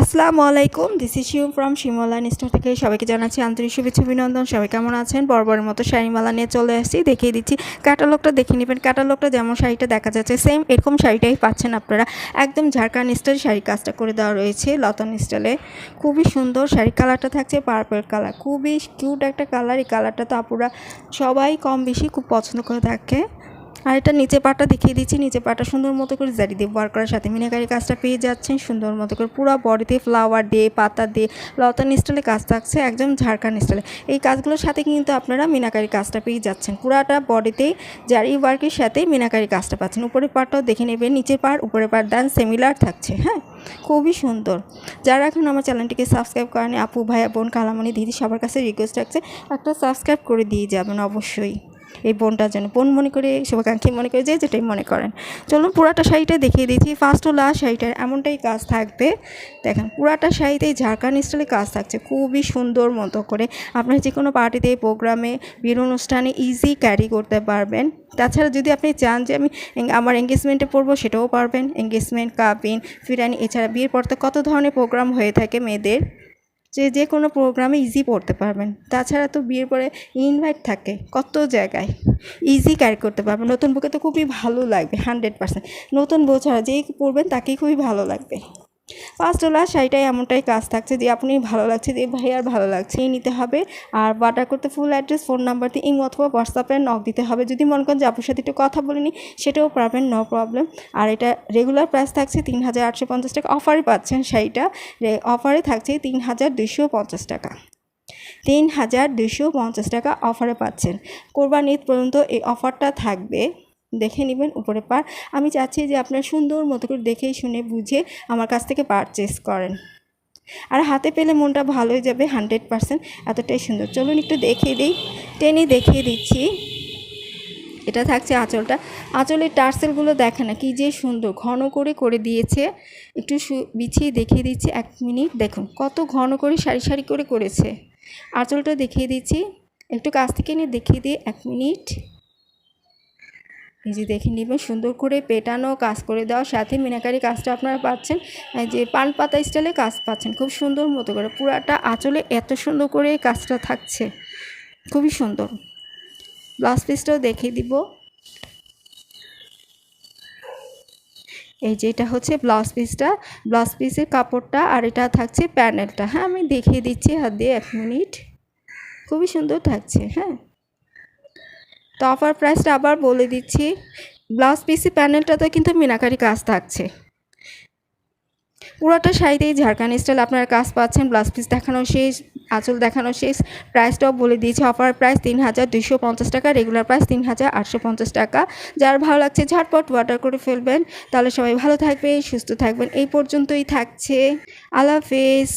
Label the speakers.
Speaker 1: আসসালামু আলাইকুম this is শিউ ফ্রম শিমলাইন স্টোর থেকে সবাইকে জানাচ্ছি আন্তরিক শুভেচ্ছা অভিনন্দন। সবাই কেমন আছেন? বরাবরের মতো শাড়িমালা নিয়ে চলে আসছি, দেখিয়ে দিচ্ছি ক্যাটালগটা দেখে নেবেন ক্যাটালগটা যেমন শাড়িটা দেখা যাচ্ছে সেম এরকম শাড়িটাই পাচ্ছেন আপনারা। একদম ঝাড়খান্ড স্টাইল শাড়ি কাজটা করে দেওয়া রয়েছে লতন স্টাইলে খুবই সুন্দর শাড়ি কালারটা থাকছে পার্পল কালার খুবই কিউট একটা কালার এই কালারটা তো আপুরা সবাই কম বেশি খুব পছন্দ করে থাকে। আর এটা নিচে পাটা দেখিয়ে দিচ্ছি, নিচে পাটা সুন্দর মতো করে জারি দিয়ে বার করার সাথে মিনাকারি কাজটা পেয়ে যাচ্ছেন, সুন্দর মতো করে পুরো বডিতে ফ্লাওয়ার দিয়ে পাতা দিয়ে লতান স্টাইলে কাজ থাকছে, একদম ঝাড়খান্ড স্টাইলে এই কাজগুলোর সাথে কিন্তু আপনারা মিনাকারি কাজটা পেয়ে যাচ্ছেন। পুরাটা বডিতেই জারি ওয়ার্কের সাথে মিনাকারি কাজটা পাচ্ছেন। উপরের পাটটাও দেখে নেবেন, নিচের পার উপরের পার ডান সিমিলার থাকছে হ্যাঁ? খুবই সুন্দর। যারা এখন আমার চ্যানেলটিকে সাবস্ক্রাইব করেনি আপু ভাইয়া বোন, কালামণি, দিদি, সবার কাছে রিকোয়েস্ট রাখছে, একটা সাবস্ক্রাইব করে দিয়ে যাবেন অবশ্যই। এই বোনটার জন্য। বোন মনে করে, শুভাকাঙ্ক্ষী মনে করে যে যেটাই মনে করেন। চলুন পুরাটা শাড়িটা দেখিয়ে দিচ্ছি। ফার্স্ট ও লাস্ট শাড়িটার এমনটাই কাজ থাকবে। দেখেন, পুরাটা শাড়িতেই ঝাড়খান্ড স্টাইলে কাজ থাকছে। খুবই সুন্দর মতো করে। আপনার যে কোনো পার্টিতে প্রোগ্রামে বিয়ের অনুষ্ঠানে ইজি ক্যারি করতে পারবেন। তাছাড়া যদি আপনি চান যে আমি আমার এঙ্গেজমেন্টে পরবো সেটাও পারবেন। এঙ্গেজমেন্ট কাপিন ফিরানি, এছাড়া বিয়ের পর তো কত ধরনের প্রোগ্রাম হয়ে থাকে মেয়েদের। যে যে কোনো প্রোগ্রামে ইজি পড়তে পারবেন। তাছাড়া তো বিয়ের পরে ইনভাইট থাকে কত জায়গায়। ইজি ক্যারি করতে পারবেন। নতুন বুকে তো খুবই ভালো লাগবে হান্ড্রেড পার্সেন্ট নতুন বউ ছাড়া যেই পড়বেন তাকেই খুবই ভালো লাগবে। ফার্স্ট ওলা শাড়িটাই এমনটাই কাজ থাকছে যে আপনি ভালো লাগছে যে ভাই আর ভালো লাগছে নিতে হবে। আর বাটার করতে ফুল অ্যাড্রেস ফোন নাম্বার দিয়ে ইং অথবা হোয়াটসঅ্যাপে নক দিতে হবে। যদি মনে করেন যে আপনার সাথে একটু কথা বলিনি, সেটাও পারবেন নো প্রবলেম আর এটা রেগুলার প্রাইস থাকছে তিন হাজার আটশো পঞ্চাশ টাকা। অফারে পাচ্ছেন শাড়িটা। অফারে থাকছে তিন হাজার দুশো পঞ্চাশ টাকা। তিন হাজার দুশো পঞ্চাশ টাকা অফারে পাচ্ছেন। কোরবান ঈদ পর্যন্ত এই অফারটা থাকবে। দেখে নেবেন উপরে পার আমি চাচ্ছি যে আপনার সুন্দর মতো করে দেখে শুনে বুঝে আমার কাছ থেকে পারচেস করেন। আর হাতে পেলে মনটা ভালোই যাবে হান্ড্রেড পারসেন্ট এতটাই সুন্দর। চলুন একটু দেখিয়ে দিই। টেনে দেখিয়ে দিচ্ছি। এটা থাকছে আঁচলটা। আঁচলের টার্সেলগুলো দেখে না, কি যে সুন্দর। ঘন করে করে দিয়েছে। একটু বিছিয়ে দেখিয়ে দিচ্ছি এক মিনিট। দেখুন, কত ঘন করে, সারি সারি করে করেছে। আঁচলটা দেখিয়ে দিচ্ছি। একটু কাছ থেকে নিয়ে দেখিয়ে দিই এক মিনিট। যে দেখে নেবেন, সুন্দর করে পেটানো কাজ করে দেওয়ার সাথে মিনাকারি কাজটা আপনারা পাচ্ছেন। যে পান পাতা স্টাইলে কাজ পাচ্ছেন, খুব সুন্দর মতো করে। পুরাটা আঁচলে এত সুন্দর করে কাজটা থাকছে। খুবই সুন্দর। ব্লাউজ পিসটাও দেখিয়ে দিব। এই যে এটা হচ্ছে ব্লাউজ পিসটা ব্লাউজ পিসের কাপড়টা আর এটা থাকছে প্যানেলটা হ্যাঁ আমি দেখিয়ে দিচ্ছি হাত দিয়ে এক মিনিট। খুবই সুন্দর থাকছে হ্যাঁ। তো অফার প্রাইসটা আবার বলে দিচ্ছি। ব্লাউজ পিসি প্যানেলটাতে কিন্তু মিনাকারি কাজ থাকছে। পুরোটা শাড়িতেই ঝাড়খান্ড স্টাইল আপনারা কাজ পাচ্ছেন ব্লাউজ পিস দেখানো শেষ, আঁচল দেখানো শেষ। প্রাইসটাও বলে দিয়েছি অফার প্রাইস তিন হাজার দুশো পঞ্চাশ টাকা রেগুলার প্রাইস তিন হাজার আটশো পঞ্চাশ টাকা। যার ভালো লাগছে ঝটপট অর্ডার করে ফেলবেন। তাহলে সবাই ভালো থাকবে সুস্থ থাকবেন। এই পর্যন্তই থাকছে। আল্লাহ হাফেজ।